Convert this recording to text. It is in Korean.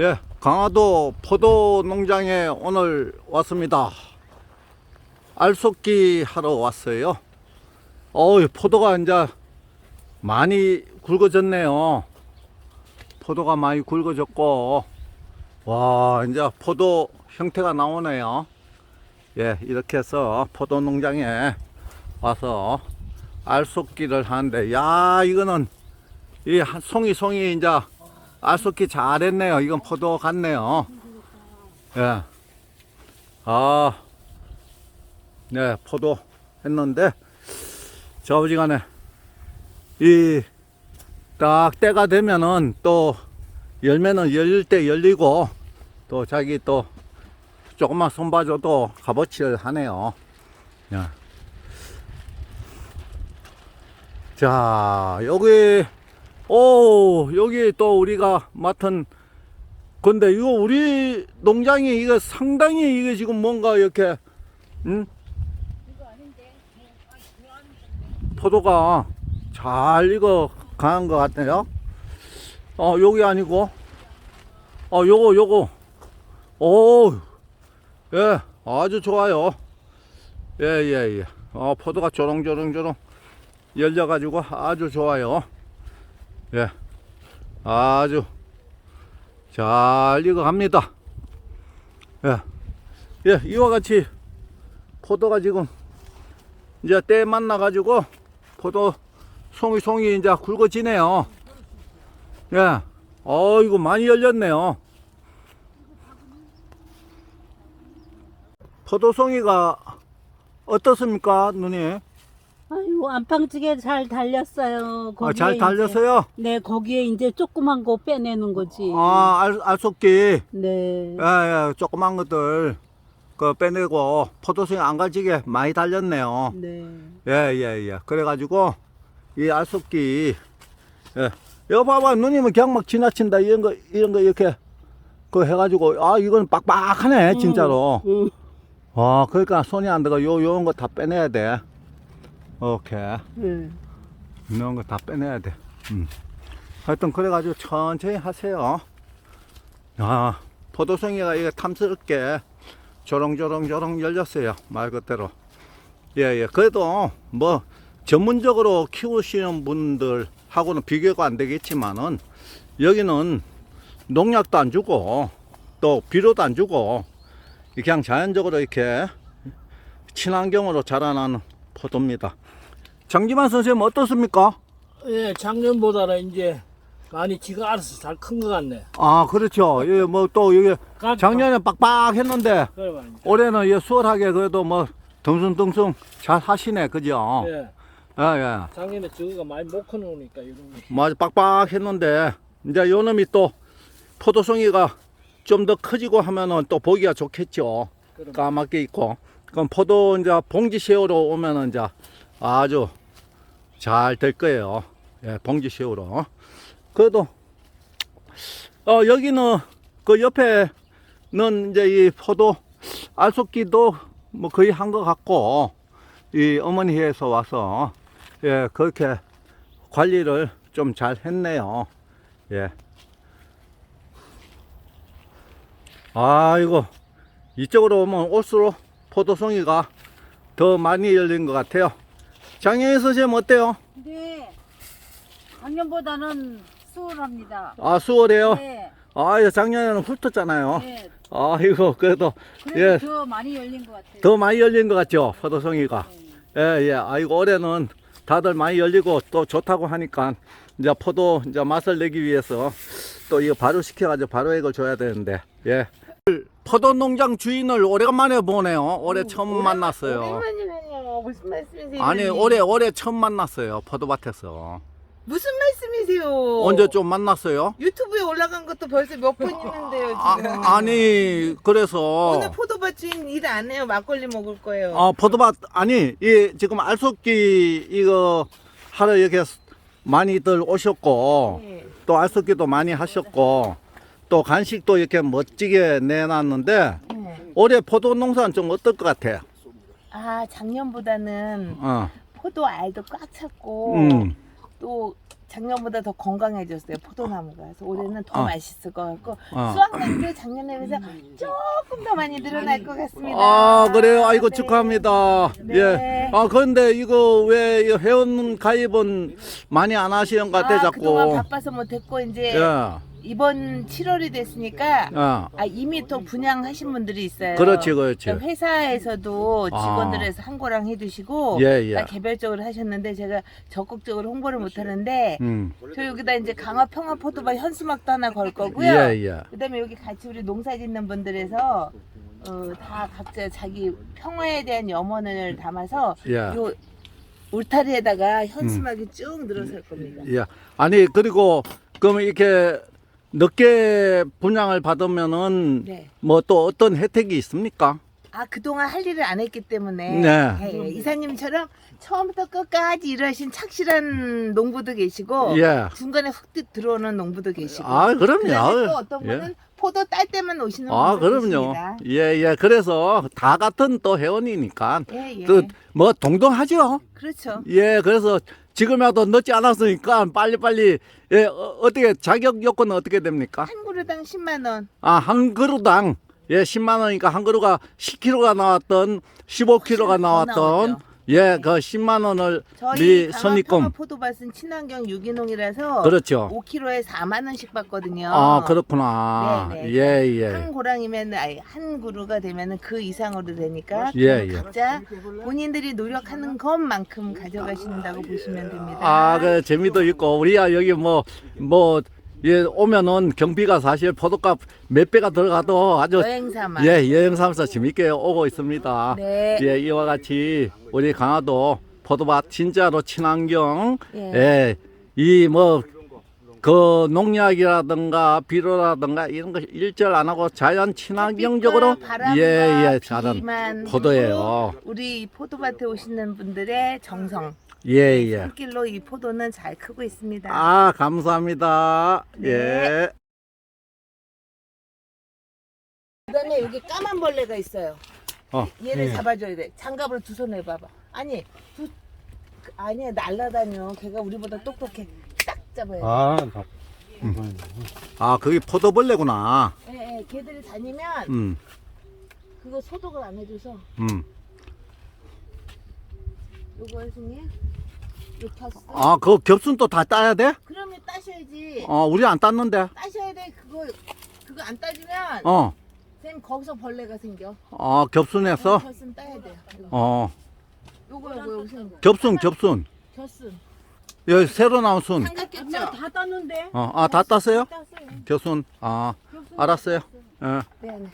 예, 강화도 포도 농장에 오늘 왔습니다. 알속기 하러 왔어요. 어우, 포도가 이제 많이 굵어졌네요. 포도가 많이 굵어졌고, 와, 이제 포도 형태가 나오네요. 예, 이렇게 해서 포도 농장에 와서 알속기를 하는데, 야, 이거는 이 한- 송이 송이 이제 알속기 잘했네요. 이건 포도 같네요. 예. 아, 네, 포도 했는데, 저지간에, 이, 딱 때가 되면은 또, 열매는 열릴 때 열리고, 또 자기 또, 조금만 손봐줘도 값어치를 하네요. 예. 자, 여기, 오, 여기 또 우리가 맡은 근데 이거 우리 농장이 이거 상당히 이게 지금 뭔가 이렇게 응? 포도가 잘 이거 강한 것 같네요. 어 여기 아니고 어 요거 요거 오 예, 아주 좋아요. 예, 예, 예. 어, 포도가 조롱조롱조롱 열려가지고 아주 좋아요. 예. 아주 잘 익어갑니다. 예. 예, 이와 같이 포도가 지금 이제 때 만나가지고 포도 송이 송이 이제 굵어지네요. 예. 어, 이거 많이 열렸네요. 포도송이가 어떻습니까, 누님? 아유 안팡찌게 잘 달렸어요. 아, 잘 이제- 달렸어요? 네 거기에 이제 조그만 거 빼내는 거지. 아, 알, 알속기. 네. 예, 예, 조그만 것들 그 빼내고 포도송이 안 가지게 많이 달렸네요. 네. 예, 예, 예. 그래가지고 이 알속기, 예. 여기 봐봐, 누님은 그냥 막 지나친다 이런 거 이런 거 이렇게 그 해가지고 아 이건 빡빡하네 진짜로. 응. 와, 그러니까 손이 안 들어가 요 요런 거 다 빼내야 돼. 오케이. 네. 이런 거다 빼내야 돼. 음. 하여튼 그래가지고 천천히 하세요. 아, 포도송이가 이게 탐스럽게 조롱조롱조롱 열렸어요. 말 그대로. 예, 예. 그래도 뭐 전문적으로 키우시는 분들하고는 비교가 안 되겠지만은 여기는 농약도 안 주고 또 비료도 안 주고 그냥 자연적으로 이렇게 친환경으로 자라나는 포도입니다. 장지만 선생님 어떻습니까? 예, 작년보다는 이제 많이 지가 알아서 잘 큰 것 같네. 아 그렇죠. 예, 뭐 또 이게 가- 작년에 빡빡했는데 그래. 올해는 예, 수월하게 그래도 뭐 덩숭덩숭 잘 하시네, 그죠? 예, 예, 예. 작년에 저거가 많이 못 커놓으니까 이런 거. 맞아, 빡빡했는데 이제 요 놈이 또 포도송이가 좀 더 커지고 하면은 또 보기가 좋겠죠. 그럼 까맣게 있고. 그럼 포도 이제 봉지 새우로 오면은 이제 아주 잘 될 거예요. 예, 봉지 새우로. 그래도 어 여기는 그 옆에는 이제 이 포도 알속기도 뭐 거의 한 것 같고 이 어머니에서 와서 예 그렇게 관리를 좀 잘 했네요. 예. 아이고 이쪽으로 오면 올수록 포도송이가 더 많이 열린 것 같아요. 장영희 선생님 어때요? 네. 작년보다는 수월합니다. 아 수월해요. 네. 아 작년에는 훑었잖아요. 네. 아이고 그래도 그래도 예. 더 많이 열린 것 같아요. 더 많이 열린 것 같죠 포도송이가. 네. 예예. 아이고 올해는 다들 많이 열리고 또 좋다고 하니까 이제 포도 이제 맛을 내기 위해서 또 이거 바로 시켜가지고 바로 이걸 줘야 되는데 예. 포도 농장 주인을 오래간만에 보네요. 올해 처음 만났어요. 오랜만이면요 무슨 말씀이세요? 아니 이모님? 올해 올해 처음 만났어요 포도밭에서 무슨 말씀이세요? 언제 좀 만났어요? 유튜브에 올라간 것도 벌써 몇 번 있는데요 지금. 아, 아니 그래서 오늘 포도밭 주인 일 안 해요. 막걸리 먹을 거예요. 어, 포도밭 아니 이 지금 알속기 이거 하러 이렇게 많이들 오셨고 네. 또 알속기도 많이 하셨고 또 간식도 이렇게 멋지게 내놨는데 네. 올해 포도 농사는 좀 어떨 것 같아요? 아 작년보다는 어, 포도 알도 꽉 찼고 음, 또 작년보다 더 건강해졌어요 포도나무가. 그래서 올해는 더 어. 맛있을 것 같고 어. 수확량도 작년에 비해서 조금 더 많이 늘어날 것 같습니다. 아 그래요 아이고 네. 축하합니다 네. 예 아 그런데 이거 왜 회원 가입은 많이 안 하시는 것 같아 아, 그동안 자꾸 바빠서 못했고 이제 예 이번 7월이 됐으니까 아, 아, 이미 또 분양하신 분들이 있어요. 그렇지 그렇지 그러니까 회사에서도 아. 직원들에서 한고랑 해두시고 예, 예. 다 개별적으로 하셨는데 제가 적극적으로 홍보를 못하는데 음 저 여기다 이제 강화 평화 포도밭 현수막도 하나 걸 거고요. 예 예 그다음에 여기 같이 우리 농사 짓는 분들에서 어, 다 각자 자기 평화에 대한 염원을 담아서 예. 요 울타리에다가 현수막이 쭉 늘어설 겁니다. 예. 아니 그리고 그럼 이렇게 늦게 분양을 받으면은 네. 뭐 또 어떤 혜택이 있습니까? 아 그동안 할 일을 안 했기 때문에 네. 예, 예. 이사님처럼 처음부터 끝까지 일하신 착실한 농부도 계시고 예. 중간에 훅 들- 들어오는 농부도 계시고 아 그럼요. 그다음에 또 어떤 예. 분은 포도 딸 때만 오시는 아 분도 그럼요. 계십니다. 예 예. 그래서 다 같은 또 회원이니까 예, 예. 또 뭐 동동하죠. 그렇죠. 예. 그래서 지금이라도 늦지 않았으니까 빨리빨리 예 어, 어떻게 자격 요건은 어떻게 됩니까? 한 그루당 10만 원. 아, 한 그루당 예, 10만 원이니까 한 그루가 10kg가 나왔던 15kg가 더 나왔던 나오죠. 예, 그 10만 원을 저희 미 강화 평화 선입금 포도밭은 친환경 유기농이라서 그렇죠. 5kg에 4만 원씩 받거든요. 아, 그렇구나. 네, 네. 예, 예. 한 고랑이면 아니 한 그루가 되면은 그 이상으로 되니까 예, 예. 각자 본인들이 노력하는 것만큼 가져가신다고 보시면 됩니다. 아, 그 재미도 있고 우리야 여기 뭐 뭐 예, 오면은 경비가 사실 포도값 몇 배가 들어가도 아주 여행 삼아. 예, 여행 삼아서 재밌게 오고 있습니다. 네. 예, 이와 같이 우리 강화도 포도밭 진짜로 친환경 예. 예, 이뭐 그 농약이라든가 비료라든가 이런 거 일절 안 하고 자연 친환경적으로 예예 자란 비만 포도예요. 그리고 우리 이 포도밭에 오시는 분들의 정성. 예 예. 손길로 이 포도는 잘 크고 있습니다. 아 감사합니다. 네. 예. 그다음에 여기 까만 벌레가 있어요. 어. 얘를 잡아줘야 돼. 장갑으로 두 손 해봐봐. 아니, 두, 그, 아니야 날라다녀. 걔가 우리보다 똑똑해. 딱 잡아야 돼. 아, 나- 아 그게 포도벌레구나. 예, 예, 걔들이 다니면 음, 그거 소독을 안 해줘서 음. 요거 선생님 아 그 겹순 또 다 따야 돼? 그러면 따셔야지. 어 우리 안 땄는데. 따셔야 돼. 그거 그거 안 따주면 어. 선생님 거기서 벌레가 생겨. 어 겹순에서. 겹순 따야 돼요. 이거. 어 요거 요거 요거. 겹순 겹순. 겹순. 여기 새로 나온 순. 꼈죠? 다 땄는데. 어, 아 다 땄어요? 땄어요. 겹순. 아 알았어요. 예. 네, 네.